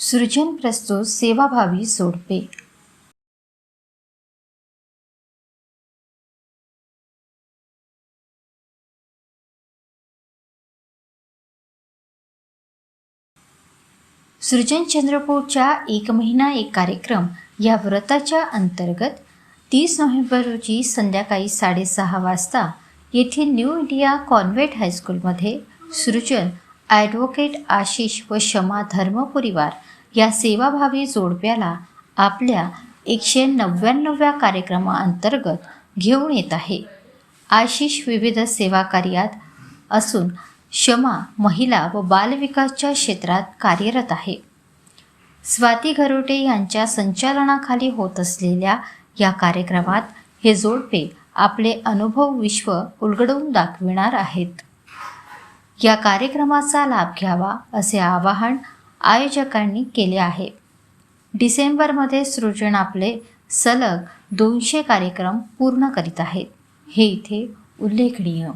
सृजन प्रस्तुत सेवाभावी सोडपे. सृजन चंद्रपूरच्या एक महिना एक कार्यक्रम या व्रताच्या अंतर्गत तीस नोव्हेंबर रोजी संध्याकाळी साडेसहा वाजता येथील न्यू इंडिया कॉन्व्हेंट हायस्कूलमध्ये सृजन ॲडव्होकेट आशिष व शमा धर्मपुरीवार या सेवाभावी जोडप्याला आपल्या एकशे नव्याण्णव्या कार्यक्रमाअंतर्गत घेऊन येत आहे. आशिष विविध सेवा कार्यात असून शमा महिला व बालविकासच्या क्षेत्रात कार्यरत आहे. स्वाती घरोटे यांच्या संचालनाखाली होत असलेल्या या कार्यक्रमात हे जोडपे आपले अनुभव विश्व उलगडवून दाखविणार आहेत. या कार्यक्रमाचा लाभ घ्यावा असे आवाहन आयोजकांनी केले आहे. डिसेंबरमध्ये सृजन आपले सलग दोनशे कार्यक्रम पूर्ण करीत आहेत. हे इथे उल्लेखनीय.